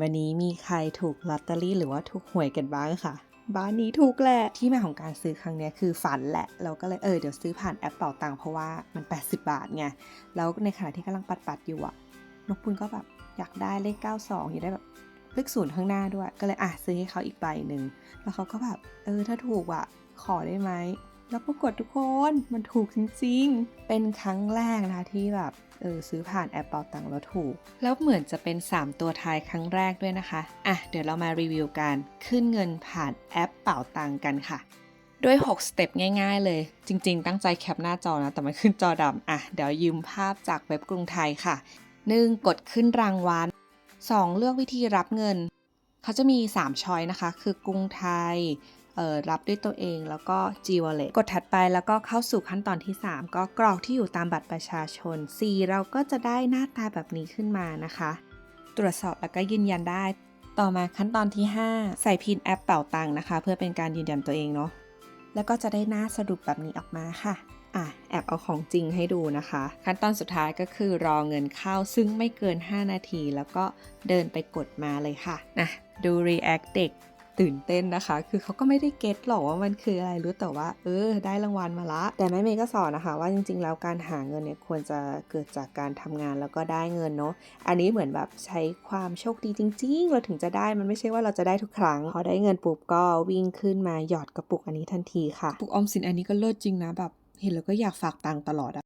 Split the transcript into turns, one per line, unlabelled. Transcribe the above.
วันนี้มีใครถูกลอตเตอรี่หรือว่าถูกหวยกันบ้างค่ะ บ้านนี้ถูกแหละ ที่มาของการซื้อครั้งนี้คือฝันแหละ เราก็เลยเออเดี๋ยวซื้อผ่านแอปเป่าตังค์เพราะว่ามัน 80 บาทไง แล้วในขณะที่กำลังปัดปัดๆอยู่อะนกปุนก็แบบอยากได้เลข 92 อยากได้แบบเลขศูนย์ข้างหน้าด้วย ก็เลยอะซื้อให้เขาอีกใบหนึ่ง แล้วเขาก็แบบเออถ้าถูกอะขอได้ไหม แล้วปรากฏทุกคนมันถูกจริงๆ เป็นครั้งแรกนะที่แบบเออซื้อผ่านแอปเป่าตังค์แล้วถูก แล้วเหมือนจะเป็น 3 ตัวท้ายครั้งแรกด้วยนะคะ อะ เดี๋ยวเรามารีวิวการขึ้นเงินผ่านแอปเป่าตังค์กันค่ะ ด้วย 6 สเต็ปง่ายๆเลย จริงๆ ตั้งใจแคปหน้าจอนะ แต่มันขึ้นจอดำอะ เดี๋ยวยืมภาพจากเว็บกรุงไทยค่ะ 1. กดขึ้นรางวัล 2. เลือกวิธีรับเงิน เขาจะมี 3 ช้อยนะคะ คือกรุงไทย รับด้วยตัวเอง แล้วก็ G Wallet กดถัดไปแล้วก็เข้าสู่ขั้นตอนที่ 3 ก็กรอกที่อยู่ตามบัตรประชาชน4เราก็จะได้หน้าตาแบบนี้ขึ้นมานะคะ ตรวจสอบแล้วก็ยืนยันได้ ต่อมาขั้นตอนที่ 5 ใส่พินแอปเป่าตังค์นะคะ เพื่อเป็นการยืนยันตัวเองเนาะแล้วก็จะได้หน้าสรุปแบบนี้ออกมาค่ะอะแอบเอาของจริงให้ดูนะคะ ขั้นตอนสุดท้ายก็คือรอเงินเข้าซึ่งไม่เกิน 5 นาที แล้วก็เดินไปกดมาเลยค่ะนะดู React เด็ก ตื่นเต้นนะคะ คือเขาก็ไม่ได้เก็ตหรอกว่ามันคืออะไรรู้แต่ว่า เออ ได้รางวัลมาละ แต่แม่เมย์ก็สอนนะคะ ว่าจริงๆ แล้วการหาเงินเนี่ยควรจะเกิดจากการทำงานแล้วก็ได้เงินเนาะอันนี้เหมือนแบบใช้ความโชคดีจริง ๆ เราถึงจะได้มันไม่ใช่ว่าเราจะได้ทุกครั้งพอได้เงินปุ๊บก็วิ่งขึ้นมาหยอดกระปุกอันนี้ทันทีค่ะปุกออมสินอันนี้ก็เลิศจริงนะแบบ เห็นแล้วก็อยากฝากตังค์ตลอดอะ